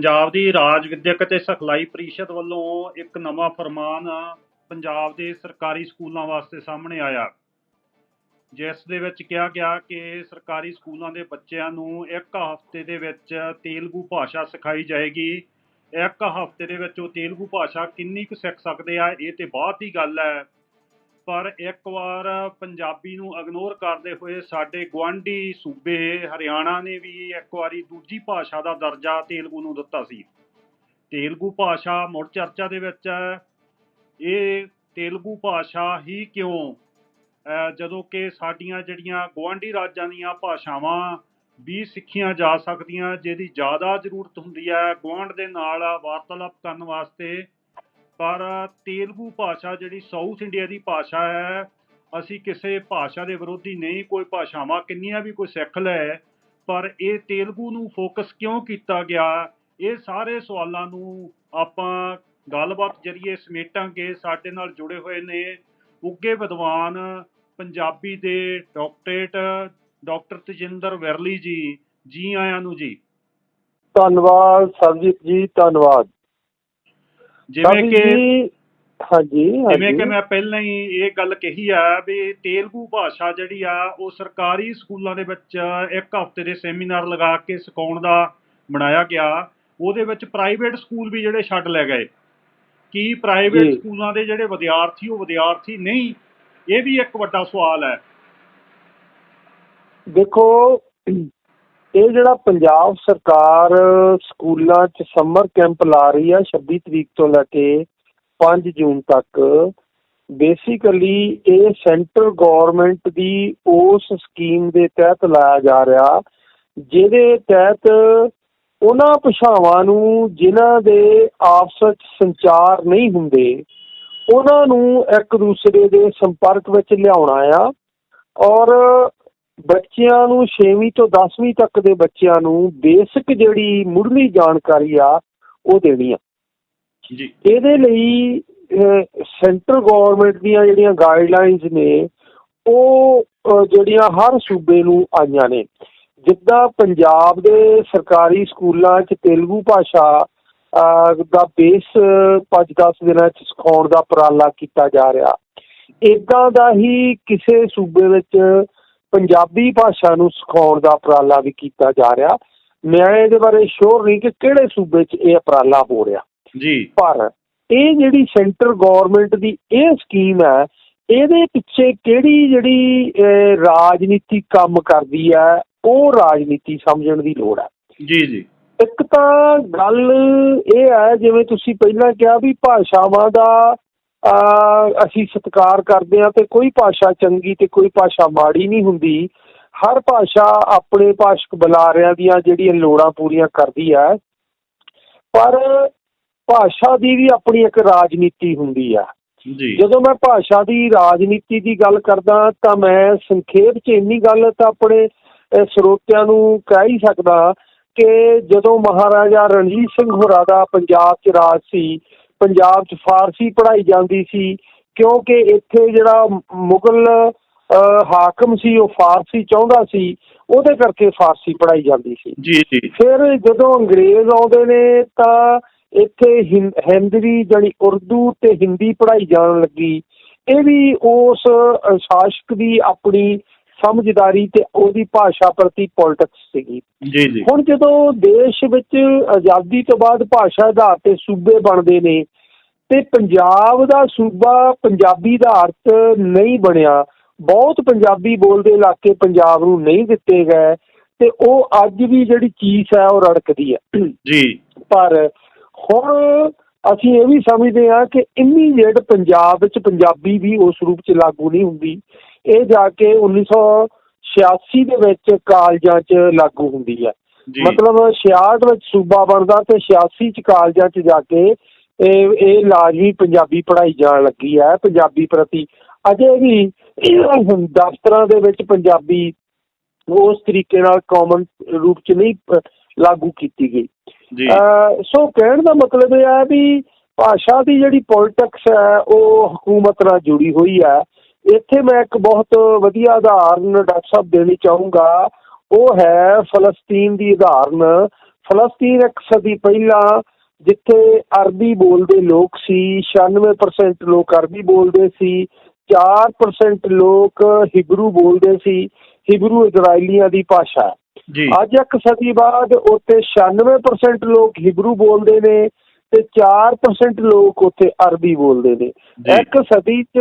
ਪੰਜਾਬ ਦੀ ਰਾਜ ਵਿਦਿਅਕ ਅਤੇ ਸਿਖਲਾਈ ਪ੍ਰੀਸ਼ਦ ਵੱਲੋਂ ਇੱਕ ਨਵਾਂ ਫਰਮਾਨ ਪੰਜਾਬ ਦੇ ਸਰਕਾਰੀ ਸਕੂਲਾਂ ਵਾਸਤੇ ਸਾਹਮਣੇ ਆਇਆ। ਜਿਸ ਦੇ ਵਿੱਚ ਕਿਹਾ ਗਿਆ ਕਿ ਸਰਕਾਰੀ ਸਕੂਲਾਂ ਦੇ ਬੱਚਿਆਂ ਨੂੰ ਇੱਕ ਹਫ਼ਤੇ ਦੇ ਵਿੱਚ ਤੇਲਗੂ ਭਾਸ਼ਾ ਸਿਖਾਈ ਜਾਏਗੀ। ਇੱਕ ਹਫ਼ਤੇ ਦੇ ਵਿੱਚ ਉਹ ਤੇਲਗੂ ਭਾਸ਼ਾ ਕਿੰਨੀ ਕੁ ਸਿੱਖ ਸਕਦੇ ਆ, ਇਹ ਤੇ ਬਾਅਦ ਦੀ ਗੱਲ ਹੈ। ਪਰ ਇੱਕ ਵਾਰ ਪੰਜਾਬੀ ਨੂੰ ਇਗਨੋਰ ਕਰਦੇ ਹੋਏ ਸਾਡੇ ਗੁਆਂਢੀ ਸੂਬੇ ਹਰਿਆਣਾ ਨੇ ਵੀ ਇੱਕ ਵਾਰੀ ਦੂਜੀ ਭਾਸ਼ਾ ਦਾ ਦਰਜਾ ਤੇਲਗੂ ਨੂੰ ਦਿੱਤਾ ਸੀ। ਤੇਲਗੂ ਭਾਸ਼ਾ ਮੁੜ ਚਰਚਾ ਦੇ ਵਿੱਚ ਹੈ। ਇਹ ਤੇਲਗੂ ਭਾਸ਼ਾ ਹੀ ਕਿਉਂ? ਜਦੋਂ ਕਿ ਸਾਡੀਆਂ ਜਿਹੜੀਆਂ ਗੁਆਂਢੀ ਰਾਜਾਂ ਦੀਆਂ ਭਾਸ਼ਾਵਾਂ ਵੀ ਸਿੱਖੀਆਂ ਜਾ ਸਕਦੀਆਂ, ਜਿਹਦੀ ਜ਼ਿਆਦਾ ਜ਼ਰੂਰਤ ਹੁੰਦੀ ਹੈ, ਗੁਆਂਢ ਦੇ ਨਾਲ ਵਾਰਤਾਲਾਪ ਕਰਨ ਵਾਸਤੇ ਪਰ ਤੇਲਗੂ ਭਾਸ਼ਾ ਜਿਹੜੀ ਸਾਊਥ ਇੰਡੀਆ ਦੀ ਭਾਸ਼ਾ ਹੈ, ਅਸੀਂ ਕਿਸੇ ਭਾਸ਼ਾ ਦੇ ਵਿਰੋਧੀ ਨਹੀਂ, ਕੋਈ ਭਾਸ਼ਾਵਾਂ ਕਿੰਨੀਆਂ ਵੀ ਕੋਈ ਸਿੱਖ ਲੈ ਪਰ ਇਹ ਤੇਲਗੂ ਨੂੰ ਫੋਕਸ ਕਿਉਂ ਕੀਤਾ ਗਿਆ? ਇਹ ਸਾਰੇ ਸਵਾਲਾਂ ਨੂੰ ਆਪਾਂ ਗੱਲਬਾਤ ਜਰੀਏ ਸਮੇਟਾਂਗੇ, ਸਾਡੇ ਨਾਲ ਜੁੜੇ ਹੋਏ ਨੇ ਉੱਗੇ ਵਿਦਵਾਨ, ਪੰਜਾਬੀ ਦੇ ਡਾਕਟਰੇਟ ਡਾਕਟਰ ਤਜਿੰਦਰ ਵਿਰਲੀ ਜੀ। ਜੀ ਆਇਆਂ ਨੂੰ ਜੀ। ਧੰਨਵਾਦ ਸਰਜੀਤ ਜੀ, ਧੰਨਵਾਦ। ਜਿਵੇਂ ਕਿ ਹਾਂਜੀ ਜਿਵੇਂ ਕਿ ਮੈਂ ਪਹਿਲਾਂ ਹੀ ਇਹ ਗੱਲ ਕਹੀ ਆ ਵੀ ਤੇਲਗੂ ਭਾਸ਼ਾ ਜਿਹੜੀ ਆ ਉਹ ਸਰਕਾਰੀ ਸਕੂਲਾਂ ਦੇ ਵਿੱਚ ਇੱਕ ਹਫ਼ਤੇ ਦੇ ਸੈਮੀਨਾਰ ਲਗਾ ਕੇ ਸਿਖਾਉਣ ਦਾ ਬਣਾਇਆ ਗਿਆ। ਉਹਦੇ ਵਿੱਚ ਪ੍ਰਾਈਵੇਟ ਸਕੂਲ ਵੀ ਜਿਹੜੇ ਛੱਡ ਲੈ ਗਏ। ਕੀ ਪ੍ਰਾਈਵੇਟ। ਸਕੂਲਾਂ ਦੇ ਜਿਹੜੇ ਵਿਦਿਆਰਥੀ ਉਹ ਵਿਦਿਆਰਥੀ ਨਹੀਂ ਇਹ ਵੀ ਇੱਕ ਵੱਡਾ ਸਵਾਲ ਹੈ। ਦੇਖੋ ਇਹ ਜਿਹੜਾ ਪੰਜਾਬ ਸਰਕਾਰ ਸਕੂਲਾਂ 'ਚ ਸਮਰ ਕੈਂਪ ਲਾ ਰਹੀ ਆ 26 ਤਰੀਕ ਤੋਂ ਲੈ ਕੇ 5 ਜੂਨ ਤੱਕ ਬੇਸਿਕਲੀ ਇਹ ਸੈਂਟਰ ਗਵਰਨਮੈਂਟ ਦੀ ਉਸ ਸਕੀਮ ਦੇ ਤਹਿਤ ਲਾਇਆ ਜਾ ਰਿਹਾ, ਜਿਹਦੇ ਤਹਿਤ ਉਹਨਾਂ ਭਾਸ਼ਾਵਾਂ ਨੂੰ ਜਿਨ੍ਹਾਂ ਦੇ ਆਪਸ ਵਿੱਚ ਸੰਚਾਰ ਨਹੀਂ ਹੁੰਦੇ, ਉਹਨਾਂ ਨੂੰ ਇੱਕ ਦੂਸਰੇ ਦੇ ਸੰਪਰਕ ਵਿੱਚ ਲਿਆਉਣਾ ਆ ਔਰ ਬੱਚਿਆਂ ਨੂੰ 6ਵੀਂ ਤੋਂ 10ਵੀਂ ਤੱਕ ਦੇ ਬੱਚਿਆਂ ਨੂੰ ਬੇਸਿਕ ਜਿਹੜੀ ਮੁੱਢਲੀ ਜਾਣਕਾਰੀ ਆ ਉਹ ਦੇਣੀ ਆ। ਜੀ। ਇਹਦੇ ਲਈ ਸੈਂਟਰ ਗਵਰਨਮੈਂਟ ਦੀਆਂ ਜਿਹੜੀਆਂ ਗਾਈਡਲਾਈਨਸ ਨੇ ਉਹ ਜਿਹੜੀਆਂ ਹਰ ਸੂਬੇ ਨੂੰ ਆਈਆਂ ਨੇ। ਜਿੱਦਾਂ ਪੰਜਾਬ ਦੇ ਸਰਕਾਰੀ ਸਕੂਲਾਂ 'ਚ ਤੇਲਗੂ ਭਾਸ਼ਾ ਦਾ ਬੇਸ 5-10 ਦਿਨਾਂ 'ਚ ਸਿਖਾਉਣ ਦਾ ਉਪਰਾਲਾ ਕੀਤਾ ਜਾ ਰਿਹਾ। ਇਦਾਂ ਦਾ ਹੀ ਕਿਸੇ ਸੂਬੇ ਵਿੱਚ ਪੰਜਾਬੀ ਭਾਸ਼ਾ ਨੂੰ ਸਿਖਾਉਣ ਦਾ ਉਪਰਾਲਾ ਵੀ ਕੀਤਾ ਜਾ ਰਿਹਾ। ਮੈਂ ਇਹਦੇ ਬਾਰੇ ਸ਼ੋਰ ਨਹੀਂ ਕਿ ਕਿਹੜੇ ਸੂਬੇ 'ਚ ਇਹ ਉਪਰਾਲਾ ਹੋ ਰਿਹਾ। ਜੀ। ਪਰ ਇਹ ਜਿਹੜੀ ਸੈਂਟਰ ਗਵਰਨਮੈਂਟ ਦੀ ਇਹ ਸਕੀਮ ਹੈ ਇਹਦੇ ਪਿੱਛੇ ਕਿਹੜੀ ਜਿਹੜੀ ਰਾਜਨੀਤੀ ਕੰਮ ਕਰਦੀ ਹੈ ਉਹ ਰਾਜਨੀਤੀ ਸਮਝਣ ਦੀ ਲੋੜ ਹੈ। ਜੀ ਜੀ। ਇੱਕ ਤਾਂ ਗੱਲ ਇਹ ਹੈ ਜਿਵੇਂ ਤੁਸੀਂ ਪਹਿਲਾਂ ਕਿਹਾ ਵੀ ਭਾਸ਼ਾਵਾਂ ਦਾ ਅਸੀਂ ਸਤਿਕਾਰ ਕਰਦੇ ਹਾਂ ਤੇ ਕੋਈ ਭਾਸ਼ਾ ਚੰਗੀ ਤੇ ਕੋਈ ਭਾਸ਼ਾ ਮਾੜੀ ਨਹੀਂ ਹੁੰਦੀ। ਹਰ ਭਾਸ਼ਾ ਆਪਣੇ ਭਾਸ਼ਕ ਬੁਲਾਰਿਆਂ ਦੀਆਂ ਜਿਹੜੀਆਂ ਲੋੜਾਂ ਪੂਰੀਆਂ ਕਰਦੀ ਹੈ। ਪਰ ਭਾਸ਼ਾ ਦੀ ਵੀ ਆਪਣੀ ਇੱਕ ਰਾਜਨੀਤੀ ਹੁੰਦੀ ਆ। ਜੀ। ਜਦੋਂ ਮੈਂ ਭਾਸ਼ਾ ਦੀ ਰਾਜਨੀਤੀ ਦੀ ਗੱਲ ਕਰਦਾ ਤਾਂ ਮੈਂ ਸੰਖੇਪ 'ਚ ਇੰਨੀ ਗੱਲ ਤਾਂ ਆਪਣੇ ਸਰੋਤਿਆਂ ਨੂੰ ਕਹਿ ਹੀ ਸਕਦਾ ਕਿ ਜਦੋਂ ਮਹਾਰਾਜਾ ਰਣਜੀਤ ਸਿੰਘ ਹੋਰਾਂ ਦਾ ਪੰਜਾਬ 'ਚ ਰਾਜ ਸੀ ਪੰਜਾਬ 'ਚ ਫਾਰਸੀ ਪੜ੍ਹਾਈ ਜਾਂਦੀ ਸੀ ਕਿਉਂਕਿ ਇੱਥੇ ਜਿਹੜਾ ਮੁਗਲ ਹਾਕਮ ਸੀ ਉਹ ਫਾਰਸੀ ਚਾਹੁੰਦਾ ਸੀ ਉਹਦੇ ਕਰਕੇ ਫਾਰਸੀ ਪੜ੍ਹਾਈ ਜਾਂਦੀ ਸੀ। ਜੀ ਜੀ। ਫਿਰ ਜਦੋਂ ਅੰਗਰੇਜ਼ ਆਉਂਦੇ ਨੇ ਤਾਂ ਇੱਥੇ ਹਿੰ- ਹਿੰਦਵੀ ਜਾਨੀ ਉਰਦੂ ਤੇ ਹਿੰਦੀ ਪੜ੍ਹਾਈ ਜਾਣ ਲੱਗੀ। ਇਹ ਵੀ ਉਸ ਸ਼ਾਸਕ ਦੀ ਆਪਣੀ ਸਮਝਦਾਰੀ ਤੇ ਉਹਦੀ ਭਾਸ਼ਾ ਪ੍ਰਤੀ ਪੋਲਿਟਿਕਸ ਸੀਗੀ। ਜੀ ਜੀ। ਹੁਣ ਜਦੋਂ ਦੇਸ਼ ਵਿੱਚ ਆਜ਼ਾਦੀ ਤੋਂ ਬਾਅਦ ਭਾਸ਼ਾ ਆਧਾਰ ਤੇ ਸੂਬੇ ਬਣਦੇ ਨੇ ਤੇ ਪੰਜਾਬ ਦਾ ਸੂਬਾ ਪੰਜਾਬੀ ਆਧਾਰਿਤ ਨਹੀਂ ਬਣਿਆ ਬਹੁਤ ਪੰਜਾਬੀ ਬੋਲਦੇ ਇਲਾਕੇ ਪੰਜਾਬ ਨੂੰ ਨਹੀਂ ਦਿੱਤੇ ਗਏ ਤੇ ਉਹ ਅੱਜ ਵੀ ਜਿਹੜੀ ਚੀਜ਼ ਹੈ ਉਹ ਰੜਕਦੀ ਹੈ। ਜੀ। ਪਰ ਹੁਣ ਅਸੀਂ ਇਹ ਵੀ ਸਮਝਦੇ ਹਾਂ ਕਿ ਇਮੀਡੀਏਟ ਪੰਜਾਬ ਵਿੱਚ ਪੰਜਾਬੀ ਵੀ ਉਸ ਰੂਪ 'ਚ ਲਾਗੂ ਨਹੀਂ ਹੁੰਦੀ। ਇਹ ਜਾ ਕੇ 1986 ਦੇ ਵਿੱਚ ਕਾਲਜਾਂ 'ਚ ਲਾਗੂ ਹੁੰਦੀ ਹੈ। ਮਤਲਬ 66 ਵਿੱਚ ਸੂਬਾ ਬਣਦਾ ਤੇ 86 ਚ ਕਾਲਜਾਂ ਚ ਜਾ ਕੇ ਇਹ ਇਹ ਲਾਜ਼ਮੀ ਪੰਜਾਬੀ ਪੜ੍ਹਾਈ ਜਾਣ ਲੱਗੀ ਹੈ। ਪੰਜਾਬੀ ਪ੍ਰਤੀ ਅਜੇ ਵੀ ਦਫ਼ਤਰਾਂ ਦੇ ਵਿੱਚ ਪੰਜਾਬੀ ਉਸ ਤਰੀਕੇ ਨਾਲ ਕਾਮਨ ਰੂਪ ਚ ਨਹੀਂ ਲਾਗੂ ਕੀਤੀ ਗਈ। ਜੀ। ਸੋ ਕਹਿਣ ਦਾ ਮਤਲਬ ਇਹ ਹੈ ਵੀ ਭਾਸ਼ਾ ਦੀ ਜਿਹੜੀ ਪੋਲਿਟਿਕਸ ਹੈ ਉਹ ਹਕੂਮਤ ਨਾਲ ਜੁੜੀ ਹੋਈ ਹੈ। ਇੱਥੇ ਮੈਂ ਇੱਕ ਬਹੁਤ ਵਧੀਆ ਉਦਾਹਰਨ ਡਾਕਟਰ ਸਾਹਿਬ ਦੇਣੀ ਚਾਹੂੰਗਾ। ਉਹ ਹੈ ਫਲਸਤੀਨ ਦੀ ਉਦਾਹਰਨ। ਫਲਸਤੀਨ ਇੱਕ ਸਦੀ ਪਹਿਲਾਂ ਜਿੱਥੇ ਅਰਬੀ ਬੋਲਦੇ ਲੋਕ ਸੀ 96% ਲੋਕ ਅਰਬੀ ਬੋਲਦੇ ਸੀ 4% ਲੋਕ ਹਿਬਰੂ ਬੋਲਦੇ ਸੀ। ਹਿਬਰੂ ਇਜ਼ਰਾਈਲੀਆਂ ਦੀ ਭਾਸ਼ਾ ਹੈ। ਜੀ। ਅੱਜ ਇੱਕ ਸਦੀ ਬਾਅਦ ਉੱਥੇ 96% ਲੋਕ ਹਿਬਰੂ ਬੋਲਦੇ ਨੇ ਤੇ 4% ਲੋਕ ਉੱਥੇ ਅਰਬੀ ਬੋਲਦੇ ਨੇ। ਇੱਕ ਸਦੀ 'ਚ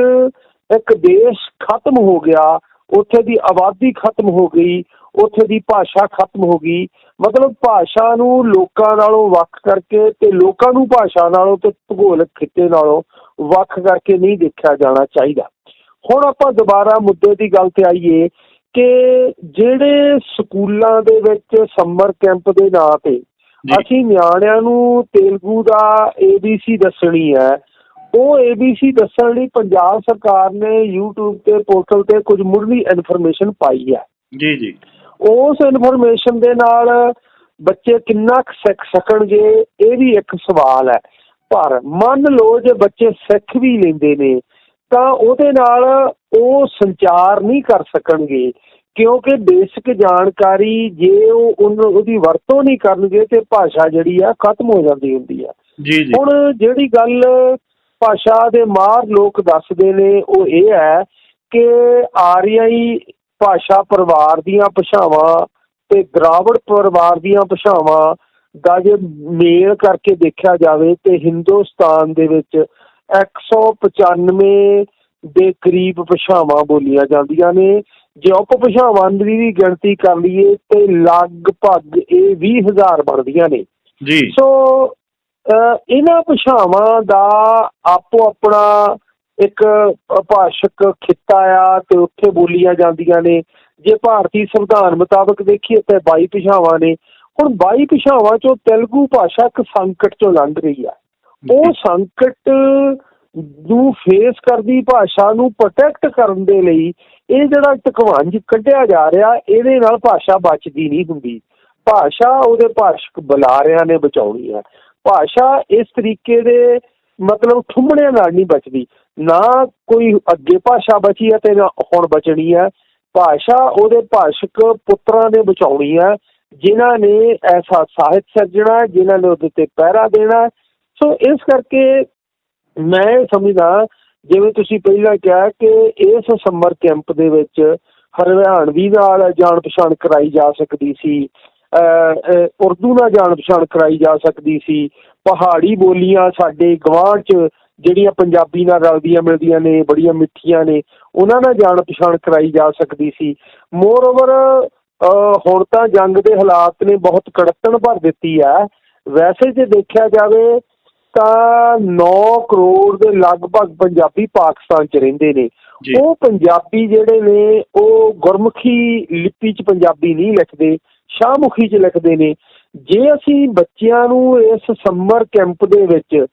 ਇੱਕ ਦੇਸ਼ ਖਤਮ ਹੋ ਗਿਆ ਉੱਥੇ ਦੀ ਆਬਾਦੀ ਖਤਮ ਹੋ ਗਈ ਉੱਥੇ ਦੀ ਭਾਸ਼ਾ ਖਤਮ ਹੋ ਗਈ। ਮਤਲਬ ਭਾਸ਼ਾ ਨੂੰ ਲੋਕਾਂ ਨਾਲੋਂ ਵੱਖ ਕਰਕੇ ਤੇ ਲੋਕਾਂ ਨੂੰ ਭਾਸ਼ਾ ਨਾਲੋਂ ਤੇ ਭੂਗੋਲਿਕ ਖਿੱਤੇ ਨਾਲੋਂ ਵੱਖ ਕਰਕੇ ਨਹੀਂ ਦੇਖਿਆ ਜਾਣਾ ਚਾਹੀਦਾ। ਹੁਣ ਆਪਾਂ ਦੁਬਾਰਾ ਮੁੱਦੇ ਦੀ ਗੱਲ ਤੇ ਆਈਏ ਕਿ ਜਿਹੜੇ ਸਕੂਲਾਂ ਦੇ ਵਿੱਚ ਸਮਰ ਕੈਂਪ ਦੇ ਨਾਂ ਤੇ ਅਸੀਂ ਨਿਆਣਿਆਂ ਨੂੰ ਤੇਲਗੂ ਦਾ ABC ਦੱਸਣੀ ਹੈ ਉਹ ABC ਦੱਸਣ ਲਈ ਪੰਜਾਬ ਸਰਕਾਰ ਨੇ YouTube ਤੇ ਪੋਰਟਲ ਤੇ ਕੁਝ ਮੁੱਢਲੀ ਇਨਫੋਰਮੇਸ਼ਨ ਪਾਈ ਹੈ। ਜੀ ਜੀ। ਉਸ ਇਨਫੋਰਮੇਸ਼ਨ ਦੇ ਨਾਲ ਬੱਚੇ ਕਿੰਨਾ ਕੁ ਸਿੱਖ ਸਕਣਗੇ ਇਹ ਵੀ ਇੱਕ ਸਵਾਲ ਹੈ। ਪਰ ਮੰਨ ਲਓ ਜੇ ਬੱਚੇ ਸਿੱਖ ਵੀ ਲੈਂਦੇ ਨੇ ਤਾਂ ਉਹਦੇ ਨਾਲ ਉਹ ਸੰਚਾਰ ਨਹੀਂ ਕਰ ਸਕਣਗੇ ਕਿਉਂਕਿ ਬੇਸਿਕ ਜਾਣਕਾਰੀ ਜੇ ਉਹ ਉਹਦੀ ਵਰਤੋਂ ਨਹੀਂ ਕਰਨਗੇ ਤੇ ਭਾਸ਼ਾ ਜਿਹੜੀ ਆ ਖਤਮ ਹੋ ਜਾਂਦੀ ਹੁੰਦੀ ਆ। ਜੀ ਜੀ। ਹੁਣ ਜਿਹੜੀ ਗੱਲ ਭਾਸ਼ਾ ਦੇ ਮਾਹਰ ਲੋਕ ਦੱਸਦੇ ਨੇ ਉਹ ਇਹ ਹੈ ਕਿ ਆਰੀਆਈ ਭਾਸ਼ਾ ਪਰਿਵਾਰ ਦੀਆਂ ਭਾਸ਼ਾਵਾਂ ਤੇ ਦਰਾਵੜ ਪਰਿਵਾਰ ਦੀਆਂ ਭਾਸ਼ਾਵਾਂ ਦਾ ਜੇ ਮੇਲ ਕਰਕੇ ਦੇਖਿਆ ਜਾਵੇ ਤੇ ਹਿੰਦੁਸਤਾਨ ਦੇ ਵਿੱਚ 195 ਦੇ ਕਰੀਬ ਭਾਸ਼ਾਵਾਂ ਬੋਲੀਆਂ ਜਾਂਦੀਆਂ ਨੇ। ਜੇ ਉਪ ਭਾਸ਼ਾਵਾਂ ਦੀ ਵੀ ਗਿਣਤੀ ਕਰ ਲਈਏ ਤੇ ਲਗਭਗ ਇਹ 20000 ਬਣਦੀਆਂ ਨੇ। ਜੀ। ਸੋ ਇਹਨਾਂ ਭਾਸ਼ਾਵਾਂ ਦਾ ਆਪੋ ਆਪਣਾ ਇੱਕ ਭਾਸ਼ਕ ਖਿੱਤਾ ਆ ਤੇ ਉੱਥੇ ਬੋਲੀਆਂ ਜਾਂਦੀਆਂ ਨੇ। ਜੇ ਭਾਰਤੀ ਸੰਵਿਧਾਨ ਮੁਤਾਬਕ ਦੇਖੀਏ ਤੇ 22 ਭਾਸ਼ਾਵਾਂ ਨੇ। ਹੁਣ 22 ਭਾਸ਼ਾਵਾਂ ਚੋਂ ਤੇਲਗੂ ਭਾਸ਼ਾ ਇੱਕ ਸੰਕਟ ਚੋਂ ਲੰਘ ਰਹੀ ਆ। ਉਹ ਸੰਕਟ ਨੂੰ ਫੇਸ ਕਰਦੀ ਭਾਸ਼ਾ ਨੂੰ ਪ੍ਰੋਟੈਕਟ ਕਰਨ ਦੇ ਲਈ ਇਹ ਜਿਹੜਾ ਟਕਵੰਜ ਕੱਢਿਆ ਜਾ ਰਿਹਾ ਇਹਦੇ ਨਾਲ ਭਾਸ਼ਾ ਬਚਦੀ ਨਹੀਂ ਹੁੰਦੀ। ਭਾਸ਼ਾ ਉਹਦੇ ਭਾਸ਼ਕ ਬੁਲਾਰਿਆਂ ਨੇ ਬਚਾਉਣੀ ਹੈ ਭਾਸ਼ਾ ਇਸ ਤਰੀਕੇ ਦੇ ਮਤਲਬ ਠੁੰਮਣਿਆਂ ਨਾਲ ਨਹੀਂ ਬਚਦੀ। ਨਾ ਕੋਈ ਅੱਗੇ ਭਾਸ਼ਾ ਬਚੀ ਹੈ ਤੇ ਨਾ ਹੁਣ ਬਚਣੀ ਹੈ। ਭਾਸ਼ਾ ਉਹਦੇ ਭਾਸ਼ਕ ਪੁੱਤਰਾਂ ਨੇ ਬਚਾਉਣੀ ਹੈ ਜਿਨ੍ਹਾਂ ਨੇ ਐਸਾ ਸਾਹਿਤ ਸਿਰਜਣਾ ਹੈ, ਜਿਨ੍ਹਾਂ ਨੇ ਉਹਦੇ ਤੇ ਪਹਿਰਾ ਦੇਣਾ ਸੋ ਇਸ ਕਰਕੇ ਮੈਂ ਸਮਝਦਾ ਜਿਵੇਂ ਤੁਸੀਂ ਪਹਿਲਾਂ ਕਿਹਾ ਕਿ ਇਸ ਸਮਰ ਕੈਂਪ ਦੇ ਵਿੱਚ ਹਰਿਆਣਵੀ ਨਾਲ ਜਾਣ ਪਛਾਣ ਕਰਾਈ ਜਾ ਸਕਦੀ ਸੀ। ਉਰਦੂ ਨਾਲ ਜਾਣ ਪਛਾਣ ਕਰਾਈ ਜਾ ਸਕਦੀ ਸੀ। ਪਹਾੜੀ ਬੋਲੀਆਂ ਸਾਡੇ ਗਵਾਂਢ ਚ ਜਿਹੜੀਆਂ ਪੰਜਾਬੀ ਨਾਲ ਰਲਦੀਆਂ ਮਿਲਦੀਆਂ ਨੇ ਬੜੀਆਂ ਮਿੱਠੀਆਂ ਨੇ ਉਹਨਾਂ ਨਾਲ ਜਾਣ ਪਛਾਣ ਕਰਾਈ ਜਾ ਸਕਦੀ ਸੀ। ਮੋਰ ਓਵਰ ਹੁਣ ਤਾਂ ਜੰਗ ਦੇ ਹਾਲਾਤ ਨੇ ਬਹੁਤ ਕੜਕਣ ਭਰ ਦਿੱਤੀ ਹੈ। ਵੈਸੇ ਜੇ ਦੇਖਿਆ ਜਾਵੇ ਤਾਂ 9 ਕਰੋੜ ਦੇ ਲਗਭਗ ਪੰਜਾਬੀ ਪਾਕਿਸਤਾਨ ਚ ਰਹਿੰਦੇ ਨੇ। ਉਹ ਪੰਜਾਬੀ ਜਿਹੜੇ ਨੇ ਉਹ ਗੁਰਮੁਖੀ ਲਿਪੀ ਚ ਪੰਜਾਬੀ ਨਹੀਂ ਲਿਖਦੇ। ਸ਼ਾਹਮੁਖੀ ਚ ਲਿਖਦੇ ਨੇ, ਜੇ ਅਸੀਂ ਬੱਚਿਆਂ ਨੂੰ ਇਸ ਸਮਰ ਕੈਂਪ ਦੇ ਵਿੱਚ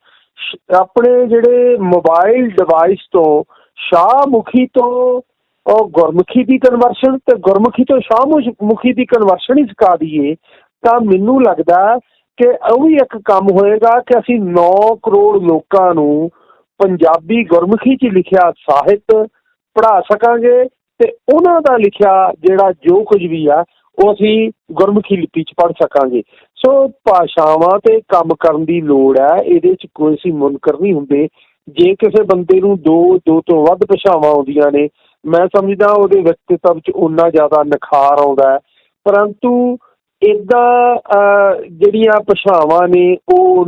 ਆਪਣੇ ਜਿਹੜੇ ਮੋਬਾਈਲ ਡਿਵਾਈਸ ਤੋਂ ਸ਼ਾਹਮੁਖੀ ਤੋਂ ਉਹ ਗੁਰਮੁਖੀ ਦੀ ਕਨਵਰਸ਼ਨ ਤੇ ਗੁਰਮੁਖੀ ਤੋਂ ਸ਼ਾਹਮੁਖੀ ਦੀ ਕਨਵਰਸ਼ਨ ਹੀ ਸਿਖਾ ਦਈਏ, ਤਾਂ ਮੈਨੂੰ ਲੱਗਦਾ ਕਿ ਉਹ ਵੀ ਇੱਕ ਕੰਮ ਹੋਏਗਾ ਕਿ ਅਸੀਂ 9 ਕਰੋੜ ਲੋਕਾਂ ਨੂੰ ਪੰਜਾਬੀ ਗੁਰਮੁਖੀ 'ਚ ਲਿਖਿਆ ਸਾਹਿਤ ਪੜ੍ਹਾ ਸਕਾਂਗੇ ਤੇ ਉਹਨਾਂ ਦਾ ਲਿਖਿਆ ਜਿਹੜਾ ਜੋ ਕੁਝ ਵੀ ਆ ਉਹ ਅਸੀਂ ਗੁਰਮੁਖੀ ਲਿਪੀ 'ਚ ਪੜ੍ਹ ਸਕਾਂਗੇ। ਸੋ ਭਾਸ਼ਾਵਾਂ ਤੇ ਕੰਮ ਕਰਨ ਦੀ ਲੋੜ ਹੈ ਇਹਦੇ 'ਚ ਕੋਈ ਸੀ ਮੁਨਕਰ ਨਹੀਂ ਹੁੰਦੇ। ਜੇ ਕਿਸੇ ਬੰਦੇ ਨੂੰ ਦੋ ਦੋ ਤੋਂ ਵੱਧ ਭਾਸ਼ਾਵਾਂ ਆਉਂਦੀਆਂ ਨੇ ਮੈਂ ਸਮਝਦਾ ਉਹਦੇ ਵਿਅਕਤੀਤਵ 'ਚ ਉਨਾ ਜ਼ਿਆਦਾ ਨਿਖਾਰ ਆਉਂਦਾ ਹੈ। ਪਰੰਤੂ ਇਦਾਂ ਜਿਹੜੀਆਂ ਭਾਸ਼ਾਵਾਂ ਨੇ ਉਹ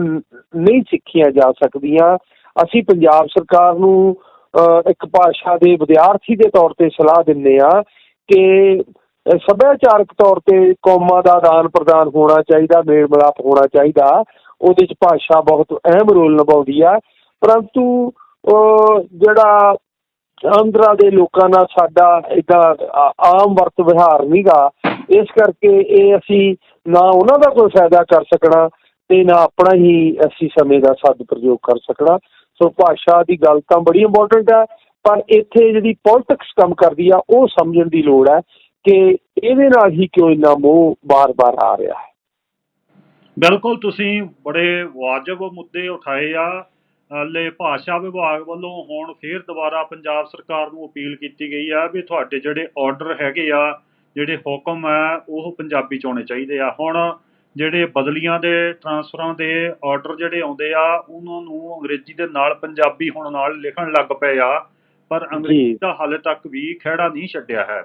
ਨਹੀਂ ਸਿੱਖੀਆਂ ਜਾ ਸਕਦੀਆਂ। ਅਸੀਂ ਪੰਜਾਬ ਸਰਕਾਰ ਨੂੰ ਅਹ, ਇੱਕ ਭਾਸ਼ਾ ਦੇ ਵਿਦਿਆਰਥੀ ਦੇ ਤੌਰ ਤੇ ਸਲਾਹ ਦਿੰਦੇ ਆ ਕਿ ਸੱਭਿਆਚਾਰਕ ਤੌਰ ਤੇ ਕੌਮਾਂ ਦਾ ਆਦਾਨ ਪ੍ਰਦਾਨ ਹੋਣਾ ਚਾਹੀਦਾ, ਮੇਲ ਮਿਲਾਪ ਹੋਣਾ ਚਾਹੀਦਾ, ਉਹਦੇ ਚ ਭਾਸ਼ਾ ਬਹੁਤ ਅਹਿਮ ਰੋਲ ਨਿਭਾਉਂਦੀ ਆ। ਪਰੰਤੂ ਜਿਹੜਾ ਆਂਧਰਾ ਦੇ ਲੋਕਾਂ ਨਾਲ ਸਾਡਾ ਇਦਾਂ ਆਮ ਵਰਤ ਵਿਹਾਰ ਨਹੀਂਗਾ ਇਸ ਕਰਕੇ ਇਹ ਅਸੀਂ ਨਾ ਉਹਨਾਂ ਦਾ ਕੋਈ ਫਾਇਦਾ ਕਰ ਸਕਣਾ ਤੇ ਨਾ ਆਪਣਾ ਹੀ ਅਸੀਂ ਸਮੇਂ ਦਾ ਸਦ ਪ੍ਰਯੋਗ ਕਰ ਸਕਣਾ। ਸੋ ਭਾਸ਼ਾ ਦੀ ਗੱਲ ਤਾਂ ਬੜੀ ਇੰਪੋਰਟੈਂਟ ਹੈ ਪਰ ਇੱਥੇ ਜਿਹੜੀ ਪੋਲਿਟਿਕਸ ਕੰਮ ਕਰਦੀ ਆ, ਉਹ ਸਮਝਣ ਦੀ ਲੋੜ ਹੈ ਕਿ ਇਹਦੇ ਨਾਲ ਹੀ ਕਿਉਂ ਇੰਨਾ ਮੋਹ ਬਾਰ-ਬਾਰ ਆ ਰਿਹਾ ਹੈ? ਬਿਲਕੁਲ ਤੁਸੀਂ ਬੜੇ ਵਾਜਬ ਮੁੱਦੇ ਉਠਾਏ ਆ। ਹਲੇ ਭਾਸ਼ਾ ਵਿਭਾਗ ਵੱਲੋਂ ਹੁਣ ਫੇਰ ਦੁਬਾਰਾ ਪੰਜਾਬ ਸਰਕਾਰ ਨੂੰ ਅਪੀਲ ਕੀਤੀ ਗਈ ਆ ਵੀ ਤੁਹਾਡੇ ਜਿਹੜੇ ਆਰਡਰ ਹੈਗੇ ਆ ਜਿਹੜੇ ਹੁਕਮ ਆ ਉਹ ਪੰਜਾਬੀ ਚ ਹੋਣੇ ਚਾਹੀਦੇ ਆ। ਹੁਣ ਜਿਹੜੇ ਬਦਲੀਆਂ ਦੇ ਟਰਾਂਸਫਰਾਂ ਦੇ ਆਰਡਰ ਜਿਹੜੇ ਆਉਂਦੇ ਆ ਉਹਨਾਂ ਨੂੰ ਅੰਗਰੇਜ਼ੀ ਦੇ ਨਾਲ ਪੰਜਾਬੀ ਹੋਣ ਨਾਲ ਲਿਖਣ ਲੱਗ ਪਏ ਆ ਪਰ ਅੰਗਰੇਜ਼ੀ ਦਾ ਹਾਲੇ ਤੱਕ ਵੀ ਖਹਿੜਾ ਨਹੀਂ ਛੱਡਿਆ ਹੈ।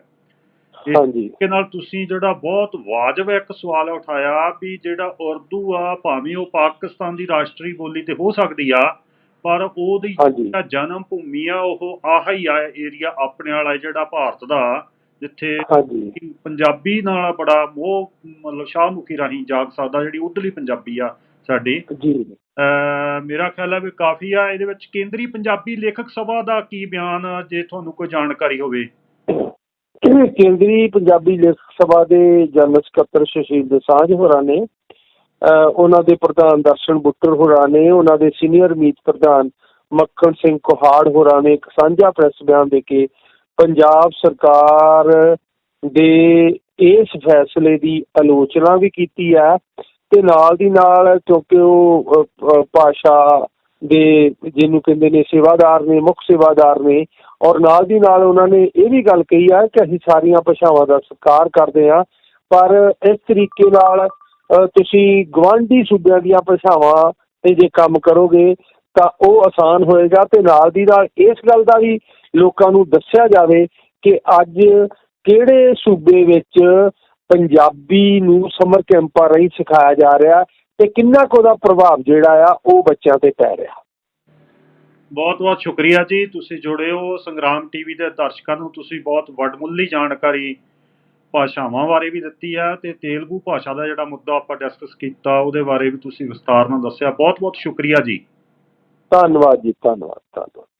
ਹਾਂਜੀ। ਨਾਲ ਤੁਸੀਂ ਜਿਹੜਾ ਬਹੁਤ ਵਾਜਬ ਇੱਕ ਸਵਾਲ ਉਠਾਇਆ ਵੀ ਜਿਹੜਾ ਉਰਦੂ ਆ ਭਾਵੇਂ ਉਹ ਪਾਕਿਸਤਾਨ ਦੀ ਰਾਸ਼ਟਰੀ ਬੋਲੀ ਤੇ ਹੋ ਸਕਦੀ ਆ ਪਰ ਉਹਦੀ ਜਿਹੜਾ ਜਨਮ ਭੂਮੀ ਆ ਉਹ ਆਹ ਹੀ ਆ ਏਰੀਆ ਆਪਣੇ ਵਾਲਾ ਜਿਹੜਾ ਭਾਰਤ ਦਾ ਜਿੱਥੇ ਪੰਜਾਬੀ ਨਾਲ ਬੜਾ ਮੋਹ ਮਤਲਬ ਸ਼ਾਹਮੁਖੀ ਰਾਹੀਂ ਜਾਗ ਸਕਦਾ ਜਿਹੜੀ ਉਧਰਲੀ ਪੰਜਾਬੀ ਆ ਸਾਡੀ। ਜੀ। ਮੇਰਾ ਖਿਆਲ ਹੈ ਵੀ ਕਾਫੀ ਆ ਇਹਦੇ ਵਿੱਚ ਕੇਂਦਰੀ ਪੰਜਾਬੀ ਲੇਖਕ ਸਭਾ ਦਾ ਕੀ ਬਿਆਨ ਆ, ਜੇ ਤੁਹਾਨੂੰ ਕੋਈ ਜਾਣਕਾਰੀ ਹੋਵੇ। ਕੇਂਦਰੀ ਪੰਜਾਬੀ ਲੇਖਕ ਸਭਾ ਦੇ ਜਨਰਲ ਸਕੱਤਰ ਸੁਸ਼ੀਲ ਦਸਾਂਝ ਹੋਰਾਂ ਨੇ ਉਹਨਾਂ ਦੇ ਪ੍ਰਧਾਨ ਦਰਸ਼ਨ ਬੁੱਟਰ ਹੋਰਾਂ ਨੇ, ਉਹਨਾਂ ਦੇ ਸੀਨੀਅਰ ਮੀਤ ਪ੍ਰਧਾਨ ਮੱਖਣ ਸਿੰਘ ਕੋਹਾੜ ਹੋਰਾਂ ਨੇ ਇੱਕ ਸਾਂਝਾ ਪ੍ਰੈਸ ਬਿਆਨ ਦੇ ਕੇ ਪੰਜਾਬ ਸਰਕਾਰ ਦੇ ਇਸ ਫੈਸਲੇ ਦੀ ਆਲੋਚਨਾ ਵੀ ਕੀਤੀ ਹੈ ਤੇ ਨਾਲ ਦੀ ਨਾਲ ਕਿਉਂਕਿ ਉਹ ਭਾਸ਼ਾ ਦੇ ਜਿਹਨੂੰ ਕਹਿੰਦੇ ਨੇ ਸੇਵਾਦਾਰ ਨੇ, ਮੁੱਖ ਸੇਵਾਦਾਰ ਨੇ ਔਰ ਨਾਲ ਦੀ ਨਾਲ ਉਹਨਾਂ ਨੇ ਇਹ ਵੀ ਗੱਲ ਕਹੀ ਹੈ ਕਿ ਅਸੀਂ ਸਾਰੀਆਂ ਭਾਸ਼ਾਵਾਂ ਦਾ ਸਤਿਕਾਰ ਕਰਦੇ ਹਾਂ, ਪਰ ਇਸ ਤਰੀਕੇ ਨਾਲ ਤੁਸੀਂ ਗਵਾਂਢੀ ਸੂਬਿਆਂ ਦੀਆਂ ਭਾਸ਼ਾਵਾਂ ਤੇ ਜੇ ਕੰਮ ਕਰੋਗੇ ਤਾਂ ਉਹ ਆਸਾਨ ਹੋਏਗਾ ਤੇ ਨਾਲ ਦੀ ਨਾਲ ਇਸ ਗੱਲ ਦਾ ਵੀ ਲੋਕਾਂ ਨੂੰ ਦੱਸਿਆ ਜਾਵੇ ਕਿ ਅੱਜ ਕਿਹੜੇ ਸੂਬੇ ਵਿੱਚ ਪੰਜਾਬੀ ਨੂੰ ਸਮਰ ਕੈਂਪਾਂ ਰਾਹੀਂ ਸਿਖਾਇਆ ਜਾ ਰਿਹਾ ਤੇ ਕਿੰਨਾ ਕੁ ਉਹਦਾ ਪ੍ਰਭਾਵ ਜਿਹੜਾ ਆ ਉਹ ਬੱਚਿਆਂ ਤੇ ਪੈ ਰਿਹਾ। ਬਹੁਤ ਬਹੁਤ ਸ਼ੁਕਰੀਆ ਜੀ ਤੁਸੀਂ ਜੁੜੇ ਹੋ ਸੰਗਰਾਮ ਟੀਵੀ ਦੇ ਦਰਸ਼ਕਾਂ ਨੂੰ। ਤੁਸੀਂ ਬਹੁਤ ਵੱਡਮੁੱਲੀ ਜਾਣਕਾਰੀ ਭਾਸ਼ਾਵਾਂ ਬਾਰੇ ਵੀ ਦਿੱਤੀ ਆ ਤੇ ਤੇਲਗੂ ਭਾਸ਼ਾ ਦਾ ਜਿਹੜਾ ਮੁੱਦਾ ਆਪਾਂ ਡਿਸਕਸ ਕੀਤਾ ਉਹਦੇ ਬਾਰੇ ਵੀ ਤੁਸੀਂ ਵਿਸਤਾਰ ਨਾਲ ਦੱਸਿਆ। ਬਹੁਤ ਬਹੁਤ ਸ਼ੁਕਰੀਆ ਜੀ। ਧੰਨਵਾਦ ਜੀ ਧੰਨਵਾਦ ਧੰਨਵਾਦ।